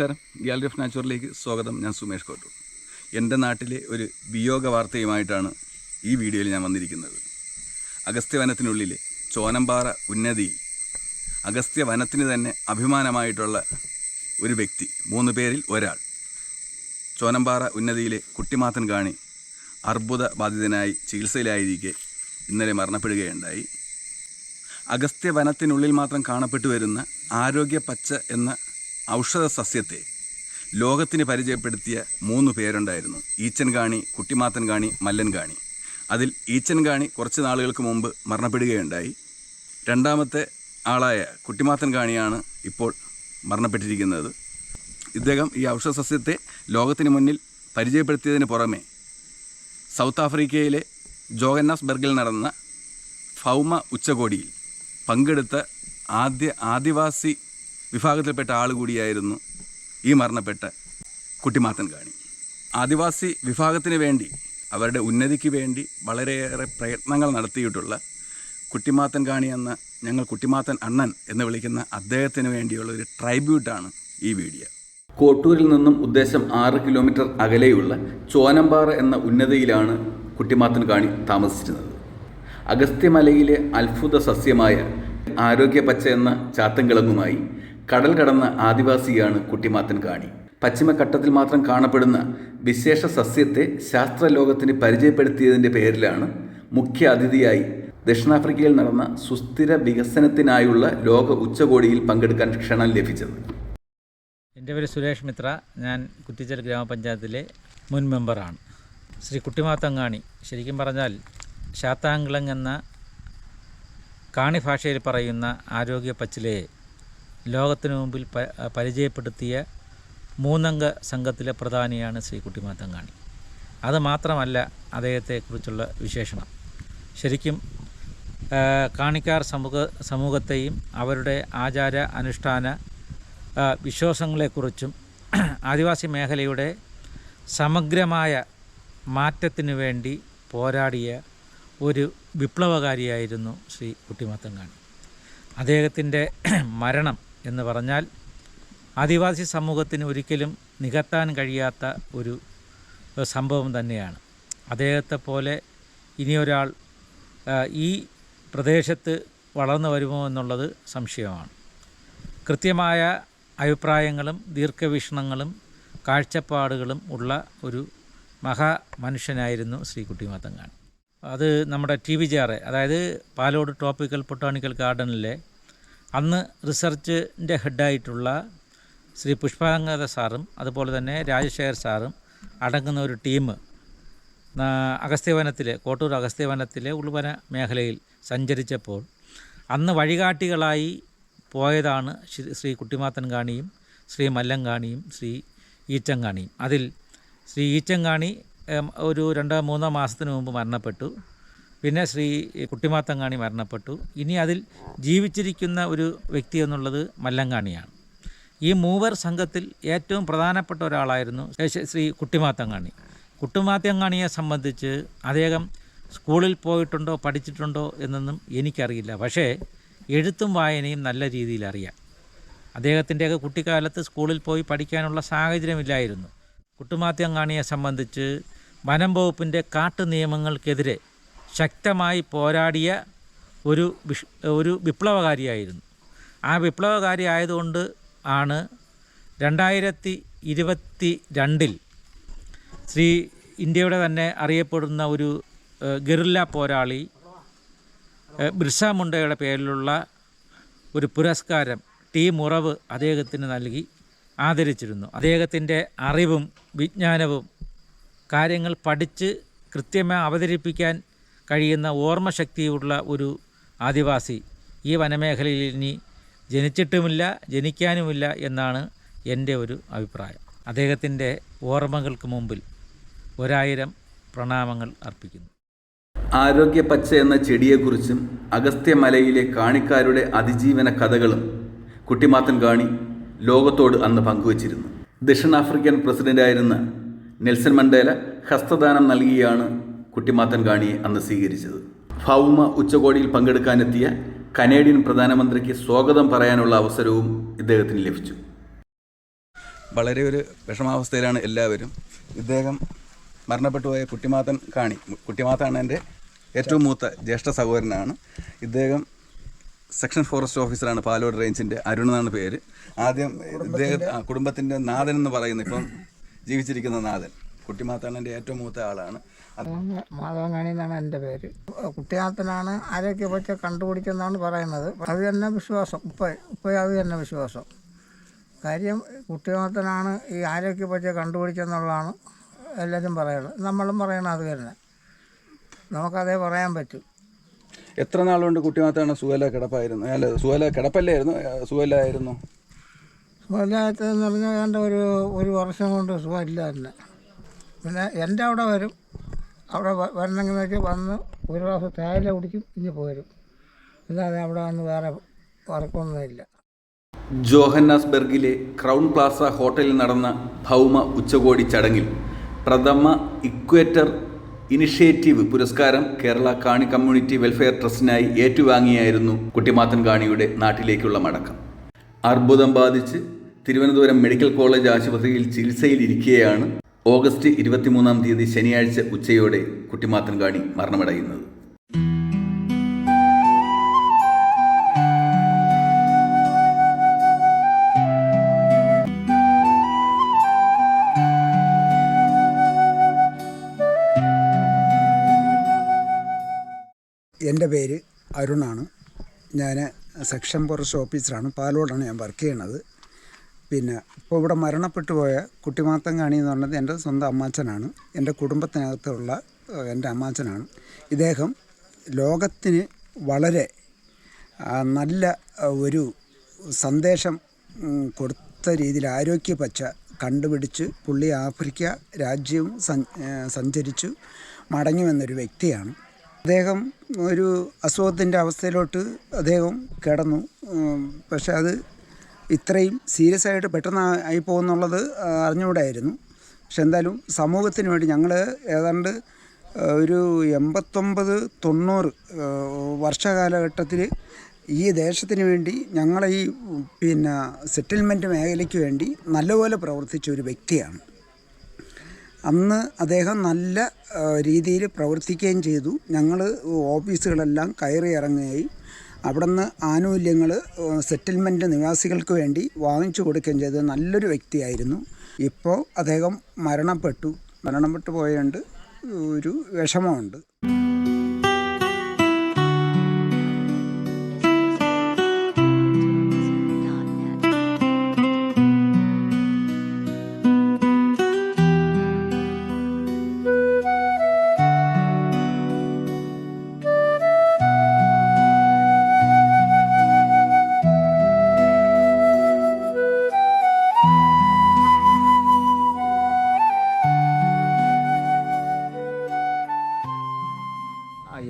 നമസ്കാരം. Gallery of നാച്ചുറലിലേക്ക് സ്വാഗതം. ഞാൻ സുമേഷ് കോട്ടു എന്റെ നാട്ടിലെ ഒരു വിയോഗ വാർത്തയുമായിട്ടാണ് ഈ വീഡിയോയിൽ ഞാൻ വന്നിരിക്കുന്നത്. അഗസ്ത്യവനത്തിനുള്ളിലെ ചോനമ്പാറ ഉന്നതിയിൽ അഗസ്ത്യവനത്തിന് തന്നെ അഭിമാനമായിട്ടുള്ള ഒരു വ്യക്തി മൂന്ന് പേരിൽ ഒരാൾ ചോനമ്പാറ ഉന്നതിയിലെ കുട്ടിമാത്തൻ കാണി അർബുദ ബാധിതനായി ചികിത്സയിലായിരിക്കെ ഇന്നലെ മരണപ്പെടുകയുണ്ടായി. അഗസ്ത്യവനത്തിനുള്ളിൽ മാത്രം കാണപ്പെട്ടു വരുന്ന ആരോഗ്യ പച്ച എന്ന ഔഷധ സസ്യത്തെ ലോകത്തിന് പരിചയപ്പെടുത്തിയ മൂന്ന് പേരുണ്ടായിരുന്നു. ഈച്ചൻകാണി കുട്ടിമാത്തൻകാണി മല്ലൻകാണി. കാണി മല്ലൻ കാണി അതിൽ ഈച്ചൻകാണി കുറച്ച് നാളുകൾക്ക് മുമ്പ് മരണപ്പെടുകയുണ്ടായി. രണ്ടാമത്തെ ആളായ കുട്ടിമാത്തൻകാണിയാണ് ഇപ്പോൾ മരണപ്പെട്ടിരിക്കുന്നത്. ഇദ്ദേഹം ഈ ഔഷധ സസ്യത്തെ ലോകത്തിന് മുന്നിൽ പരിചയപ്പെടുത്തിയതിന് പുറമെ സൗത്ത് ആഫ്രിക്കയിലെ ജോഗന്നാസ്ബർഗിൽ നടന്ന ഫൗമ ഉച്ചകോടിയിൽ പങ്കെടുത്ത ആദ്യ ആദിവാസി വിഭാഗത്തിൽപ്പെട്ട ആൾ കൂടിയായിരുന്നു ഈ മരണപ്പെട്ട കുട്ടിമാത്തൻ കാണി ആദിവാസി വിഭാഗത്തിന് വേണ്ടി അവരുടെ ഉന്നതിക്ക് വേണ്ടി വളരെയേറെ പ്രയത്നങ്ങൾ നടത്തിയിട്ടുള്ള കുട്ടിമാത്തൻ കാണി എന്ന ഞങ്ങൾ കുട്ടിമാത്തൻ അണ്ണൻ എന്ന് വിളിക്കുന്ന അദ്ദേഹത്തിന് വേണ്ടിയുള്ള ഒരു ട്രൈബ്യൂട്ടാണ് ഈ വീഡിയോ. കോട്ടൂരിൽ നിന്നും ഉദ്ദേശം ആറ് കിലോമീറ്റർ അകലെയുള്ള ചോനമ്പാറ എന്ന ഉന്നതിയിലാണ് കുട്ടിമാത്തൻ കാണി താമസിച്ചിരുന്നത്. അഗസ്ത്യമലയിലെ അത്ഭുത സസ്യമായ ആരോഗ്യ പച്ച എന്ന ചാത്തങ്കിളങ്ങുമായി കടൽ കടന്ന ആദിവാസിയാണ് കുട്ടിമാത്തൻ കാണി പശ്ചിമഘട്ടത്തിൽ മാത്രം കാണപ്പെടുന്ന വിശേഷ സസ്യത്തെ ശാസ്ത്രലോകത്തിന് പരിചയപ്പെടുത്തിയതിന്റെ പേരിലാണ് മുഖ്യ അതിഥിയായി ദക്ഷിണാഫ്രിക്കയിൽ നടന്ന സുസ്ഥിര വികസനത്തിനായുള്ള ലോക ഉച്ചകോടിയിൽ പങ്കെടുക്കാൻ ക്ഷണം ലഭിച്ചത്. എന്റെ പേര് സുരേഷ് മിത്ര. ഞാൻ കുറ്റിച്ചൽ ഗ്രാമപഞ്ചായത്തിലെ മുൻ മെമ്പറാണ്. ശ്രീ കുട്ടിമാത്തങ്ങാണി ശരിക്കും പറഞ്ഞാൽ ശാത്താംഗ്ലങ് എന്ന കാണി ഭാഷയിൽ പറയുന്ന ആരോഗ്യ പച്ചിലയെ ലോകത്തിനു മുമ്പിൽ പരിചയപ്പെടുത്തിയ മൂന്നംഗ സംഘത്തിലെ പ്രധാനിയാണ് ശ്രീ കുട്ടിമാത്തങ്ങാണി അത് മാത്രമല്ല അദ്ദേഹത്തെക്കുറിച്ചുള്ള വിശേഷണം. ശരിക്കും കാണിക്കാർ സമൂഹ സമൂഹത്തെയും അവരുടെ ആചാര അനുഷ്ഠാന വിശ്വാസങ്ങളെക്കുറിച്ചും ആദിവാസി മേഖലയുടെ സമഗ്രമായ മാറ്റത്തിനു വേണ്ടി പോരാടിയ ഒരു വിപ്ലവകാരിയായിരുന്നു ശ്രീ കുട്ടിമാത്തങ്ങാണി അദ്ദേഹത്തിന്റെ മരണം എന്ന് പറഞ്ഞാൽ ആദിവാസി സമൂഹത്തിന് ഒരിക്കലും നികത്താൻ കഴിയാത്ത ഒരു സംഭവം തന്നെയാണ്. അദ്ദേഹത്തെ പോലെ ഇനിയൊരാൾ ഈ പ്രദേശത്ത് വളർന്നു വരുമോ എന്നുള്ളത് സംശയമാണ്. കൃത്യമായ അഭിപ്രായങ്ങളും ദീർഘവീക്ഷണങ്ങളും കാഴ്ചപ്പാടുകളും ഉള്ള ഒരു മഹാ മനുഷ്യനായിരുന്നു ശ്രീ കുട്ടിമാത്തങ്ങാൻ അത് നമ്മുടെ ടി വി ജാറ് അതായത് പാലോട് ട്രോപ്പിക്കൽ ബൊട്ടാണിക്കൽ ഗാർഡനിലെ അന്ന് റിസർച്ചിന്റെ ഹെഡായിട്ടുള്ള ശ്രീ പുഷ്പാങ്കത സാറും അതുപോലെ തന്നെ രാജശേഖർ സാറും അടങ്ങുന്ന ഒരു ടീം അഗസ്ത്യവനത്തിലെ കോട്ടൂർ അഗസ്ത്യവനത്തിലെ ഉൾവന മേഖലയിൽ സഞ്ചരിച്ചപ്പോൾ അന്ന് വഴികാട്ടികളായി പോയതാണ് ശ്രീ- കുട്ടിമാത്തൻ കാണിയും ശ്രീ മല്ലങ്കാണിയും ശ്രീ ഈച്ചങ്കാണിയും അതിൽ ശ്രീ ഈച്ചങ്കാണി ഒരു രണ്ടോ മൂന്നോ മാസത്തിന് മുമ്പ് മരണപ്പെട്ടു. പിന്നെ ശ്രീ കുട്ടിമാത്തങ്കാണി മരണപ്പെട്ടു. ഇനി അതിൽ ജീവിച്ചിരിക്കുന്ന ഒരു വ്യക്തി എന്നുള്ളത് മല്ലങ്കാണിയാണ് ഈ മൂവർ സംഘത്തിൽ ഏറ്റവും പ്രധാനപ്പെട്ട ഒരാളായിരുന്നു ശ്രീ കുട്ടിമാത്തങ്ങാണി. കുട്ടിമാത്തങ്ങാണിയെ സംബന്ധിച്ച് അദ്ദേഹം സ്കൂളിൽ പോയിട്ടുണ്ടോ പഠിച്ചിട്ടുണ്ടോ എന്നൊന്നും എനിക്കറിയില്ല. പക്ഷേ എഴുത്തും വായനയും നല്ല രീതിയിൽ അറിയാം. അദ്ദേഹത്തിന്റെയൊക്കെ കുട്ടിക്കാലത്ത് സ്കൂളിൽ പോയി പഠിക്കാനുള്ള സാഹചര്യമില്ലായിരുന്നു. കുട്ടുമാത്യങ്ങാണിയെ സംബന്ധിച്ച് വനം വകുപ്പിന്റെ കാട്ടു നിയമങ്ങൾക്കെതിരെ ശക്തമായി പോരാടിയ ഒരു വിഷ് ഒരു വിപ്ലവകാരിയായിരുന്നു. ആ വിപ്ലവകാരി ആയതുകൊണ്ട് ആണ് രണ്ടായിരത്തി ഇരുപത്തി രണ്ടിൽ ശ്രീ ഇന്ത്യയുടെ തന്നെ അറിയപ്പെടുന്ന ഒരു ഗറില്ല പോരാളി ബിർസ മുണ്ടയുടെ പേരിലുള്ള ഒരു പുരസ്കാരം ടി മുറവ് അദ്ദേഹത്തിന് നൽകി ആദരിച്ചിരുന്നു. അദ്ദേഹത്തിന്റെ അറിവും വിജ്ഞാനവും കാര്യങ്ങൾ പഠിച്ച് കൃത്യമായി അവതരിപ്പിക്കാൻ കഴിയുന്ന ഓർമ്മശക്തിയുള്ള ഒരു ആദിവാസി ഈ വനമേഖലയിൽ ഇനി ജനിച്ചിട്ടുമില്ല ജനിക്കാനുമില്ല എന്നാണ് എന്റെ ഒരു അഭിപ്രായം. അദ്ദേഹത്തിന്റെ ഓർമ്മകൾക്ക് മുമ്പിൽ ഒരായിരം പ്രണാമങ്ങൾ അർപ്പിക്കുന്നു. ആരോഗ്യ പച്ച എന്ന ചെടിയെക്കുറിച്ചും അഗസ്ത്യമലയിലെ കാണിക്കാരുടെ അതിജീവന കഥകളും കുട്ടിമാത്തൻ കാണി ലോകത്തോട് അന്ന് പങ്കുവച്ചിരുന്നു. ദക്ഷിണാഫ്രിക്കൻ പ്രസിഡന്റായിരുന്ന നെൽസൺ മണ്ടേല ഹസ്തദാനം നൽകിയാണ് കുട്ടിമാത്തൻ കാണിയെ അന്ന് സ്വീകരിച്ചത്. ഭൗമ ഉച്ചകോടിയിൽ പങ്കെടുക്കാനെത്തിയ കനേഡിയൻ പ്രധാനമന്ത്രിക്ക് സ്വാഗതം പറയാനുള്ള അവസരവും ഇദ്ദേഹത്തിന് ലഭിച്ചു. വളരെ ഒരു വിഷമാവസ്ഥയിലാണ് എല്ലാവരും. ഇദ്ദേഹം മരണപ്പെട്ടു പോയ കുട്ടിമാത്തൻ കാണി കുട്ടിമാത്താണ് എന്റെ ഏറ്റവും മൂത്ത ജ്യേഷ്ഠ സഹോദരനാണ്. ഇദ്ദേഹം സെക്ഷൻ ഫോറസ്റ്റ് ഓഫീസറാണ് പാലോട് റേഞ്ചിന്റെ അരുൺ എന്നാണ് പേര്. ആദ്യം ഇദ്ദേഹം കുടുംബത്തിന്റെ നാഥൻ എന്ന് പറയുന്നത് ഇപ്പം ജീവിച്ചിരിക്കുന്ന നാഥൻ. കുട്ടിമാത്താണ് എന്റെ ഏറ്റവും മൂത്ത ആളാണ്. മാധവനാണി എന്നാണ് എന്റെ പേര്. കുട്ടിയാത്തനാണ് ആരൊക്കെ വെച്ച് കണ്ടുപിടിച്ചെന്നാണ് പറയുന്നത്. അത് തന്നെ വിശ്വാസം. ഉപ്പ ഉപ്പ അത് തന്നെ വിശ്വാസം. കാര്യം കുട്ടിമാത്തനാണ് ഈ ആരോഗ്യ വെച്ച് കണ്ടുപിടിച്ചെന്നുള്ളതാണ് എല്ലാവരും പറയുന്നത്. നമ്മളും പറയണം അത് തന്നെ. നമുക്കതേ പറയാൻ പറ്റും. എത്ര നാളുകൊണ്ട് കുട്ടിമാത്താണ് സുഖല കിടപ്പായിരുന്നു? അല്ല സുഖല കിടപ്പല്ലായിരുന്നു? സുഖലായിരുന്നു സുഖമില്ലാത്തതെന്ന് പറഞ്ഞാൽ ഏതാണ്ട് ഒരു ഒരു വർഷം കൊണ്ട് സുഖമില്ല തന്നെ. പിന്നെ എന്റെ അവിടെ വരും. അവിടെ വരണമെങ്കിൽ വന്ന് ഒരു പ്രാവശ്യം തേയില കുടിക്കും ഇനി പോരും. അല്ലാതെ അവിടെ വന്ന് വേറെ വർക്കൊന്നുമില്ല ജോഹന്നാസ്ബർഗിലെ ക്രൗൺ പ്ലാസ ഹോട്ടലിൽ നടന്ന ഭൗമ ഉച്ചകോടി ചടങ്ങിൽ പ്രഥമ ഇക്വേറ്റർ ഇനിഷ്യേറ്റീവ് പുരസ്കാരം കേരള കാണി കമ്മ്യൂണിറ്റി വെൽഫെയർ ട്രസ്റ്റിനായി ഏറ്റുവാങ്ങിയായിരുന്നു കുട്ടിമാത്തൻ കാണിയുടെ നാട്ടിലേക്കുള്ള മടക്കം. അർബുദം ബാധിച്ച് തിരുവനന്തപുരം മെഡിക്കൽ കോളേജ് ആശുപത്രിയിൽ ചികിത്സയിലിരിക്കെയാണ് ഓഗസ്റ്റ് ഇരുപത്തിമൂന്നാം തീയതി ശനിയാഴ്ച ഉച്ചയോടെ കുട്ടിമാത്തൻ കാണി മരണമടയുന്നത്. എന്റെ പേര് അരുണാണ്. ഞാൻ സെക്ഷൻ ഫോറസ്റ്റ് ഓഫീസറാണ്. പാലോടാണ് ഞാൻ വർക്ക് ചെയ്യണത് പിന്നെ ഇപ്പോൾ ഇവിടെ മരണപ്പെട്ടു പോയ കുട്ടിമാത്തങ്കാണി എന്ന് പറഞ്ഞത് എന്റെ സ്വന്തം അമ്മാച്ചനാണ്. എന്റെ കുടുംബത്തിനകത്തുള്ള എന്റെ അമ്മാച്ചനാണ്. ഇദ്ദേഹം ലോകത്തിന് വളരെ നല്ല ഒരു സന്ദേശം കൊടുത്ത രീതിയിൽ ആരോഗ്യ പച്ച കണ്ടുപിടിച്ച് പുള്ളി ആഫ്രിക്ക രാജ്യവും സഞ്ചരിച്ചു മടങ്ങി വന്നൊരു വ്യക്തിയാണ്. അദ്ദേഹം ഒരു അസുഖത്തിന്റെ അവസ്ഥയിലോട്ട് അദ്ദേഹം കിടന്നു. പക്ഷെ അത് ഇത്രയും സീരിയസ് ആയിട്ട് പെട്ടെന്ന് ആയി പോകുന്നുള്ളത് അറിഞ്ഞുകൂടായിരുന്നു. പക്ഷെ എന്തായാലും സമൂഹത്തിന് വേണ്ടി ഞങ്ങൾ ഏതാണ്ട് ഒരു എൺപത്തൊമ്പത് തൊണ്ണൂറ് വർഷകാലഘട്ടത്തിൽ ഈ ദേശത്തിന് വേണ്ടി ഞങ്ങളെ ഈ പിന്നെ സെറ്റിൽമെന്റ് മേഖലയ്ക്ക് വേണ്ടി നല്ലപോലെ പ്രവർത്തിച്ച ഒരു വ്യക്തിയാണ്. അന്ന് അദ്ദേഹം നല്ല രീതിയിൽ പ്രവർത്തിക്കുകയും ചെയ്തു. ഞങ്ങൾ ഓഫീസുകളെല്ലാം കയറി ഇറങ്ങുകയും അവിടെ നിന്ന് ആനുകൂല്യങ്ങൾ സെറ്റിൽമെന്റ് നിവാസികൾക്ക് വേണ്ടി വാങ്ങിച്ചു കൊടുക്കുകയും ചെയ്തത് നല്ലൊരു വ്യക്തിയായിരുന്നു. ഇപ്പോൾ അദ്ദേഹം മരണപ്പെട്ടു. മരണപ്പെട്ടു പോയതുകൊണ്ട് ഒരു വിഷമമുണ്ട്.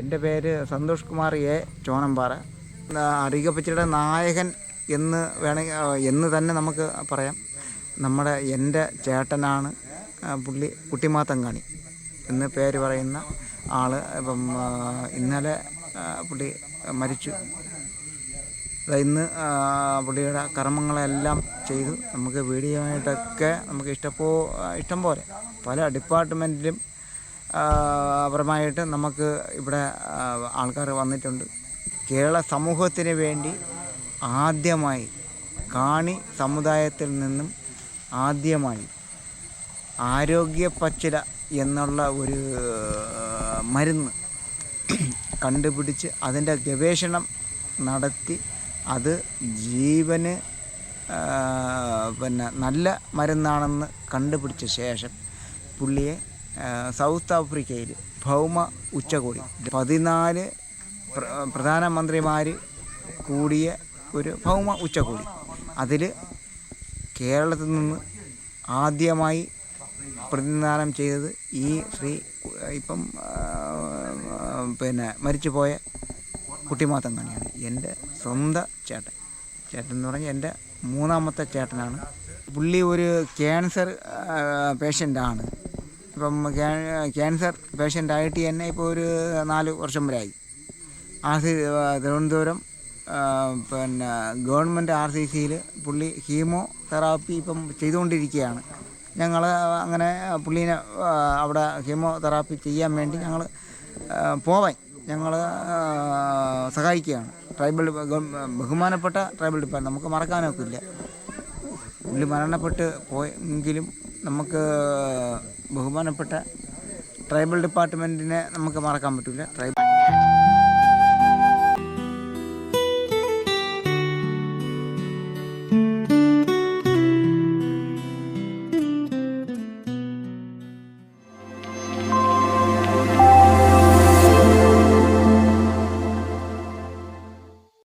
എന്റെ പേര് സന്തോഷ് കുമാർ എ ചോനമ്പാറ. അറിയിക്കപ്പച്ചയുടെ നായകൻ എന്ന് വേണമെങ്കിൽ എന്ന് തന്നെ നമുക്ക് പറയാം. നമ്മുടെ എന്റെ ചേട്ടനാണ് പുള്ളി കുട്ടിമാത്തങ്കാണി എന്ന് പേര് പറയുന്ന ആൾ ഇപ്പം ഇന്നലെ പുള്ളി മരിച്ചു. ഇന്ന് പുള്ളിയുടെ കർമ്മങ്ങളെല്ലാം ചെയ്തു. നമുക്ക് വീഡിയോ ആയിട്ടൊക്കെ നമുക്ക് ഇഷ്ടപ്പോ ഇഷ്ടം പോലെ പല ഡിപ്പാർട്ട്മെന്റിലും പരമായിട്ട് നമുക്ക് ഇവിടെ ആൾക്കാർ വന്നിട്ടുണ്ട്. കേരള സമൂഹത്തിന് വേണ്ടി ആദ്യമായി കാണി സമുദായത്തിൽ നിന്നും ആദ്യമായി ആരോഗ്യ പച്ചില എന്നുള്ള ഒരു മരുന്ന് കണ്ടുപിടിച്ച് അതിന്റെ ഗവേഷണം നടത്തി അത് ജീവന് പിന്നെ നല്ല മരുന്നാണെന്ന് കണ്ടുപിടിച്ച ശേഷം പുള്ളിയെ സൗത്ത് ആഫ്രിക്കയിൽ ഭൗമ ഉച്ചകോടി. പതിനാല് പ്ര- പ്രധാനമന്ത്രിമാർ കൂടിയ ഒരു ഭൗമ ഉച്ചകോടി. അതിൽ കേരളത്തിൽ നിന്ന് ആദ്യമായി പ്രതിനിധാനം ചെയ്തത് ഈ ശ്രീ ഇപ്പം പിന്നെ മരിച്ചുപോയ കുട്ടിമാത്തം കണിയാണ് എന്റെ സ്വന്തം ചേട്ടൻ. ചേട്ടൻ എന്ന് പറഞ്ഞാൽ എന്റെ മൂന്നാമത്തെ ചേട്ടനാണ്. പുള്ളി ഒരു ക്യാൻസർ പേഷ്യന്റാണ്. ഇപ്പം ക്യാൻസർ പേഷ്യന്റായിട്ട് തന്നെ ഇപ്പോൾ ഒരു നാല് വർഷം വരെ ആയി. ആർ സി- തിരുവനന്തപുരം പിന്നെ ഗവൺമെന്റ് ആർ സി സിയിൽ പുള്ളി ഹീമോ തെറാപ്പി ഇപ്പം ചെയ്തുകൊണ്ടിരിക്കുകയാണ്. ഞങ്ങൾ അങ്ങനെ പുള്ളീനെ അവിടെ ഹീമോ തെറാപ്പി ചെയ്യാൻ വേണ്ടി ഞങ്ങൾ പോവാൻ ഞങ്ങൾ സഹായിക്കുകയാണ്. ട്രൈബൽ ബഹുമാനപ്പെട്ട ട്രൈബൽ ഡിപ്പാർട്ട്മെന്റ് നമുക്ക് മറക്കാനൊക്കില്ല. പുള്ളി മരണപ്പെട്ട് പോയെങ്കിലും നമുക്ക് ബഹുമാനപ്പെട്ട ട്രൈബൽ ഡിപ്പാർട്ട്മെന്റിനെ നമുക്ക് മറക്കാൻ പറ്റില്ല ട്രൈബൽ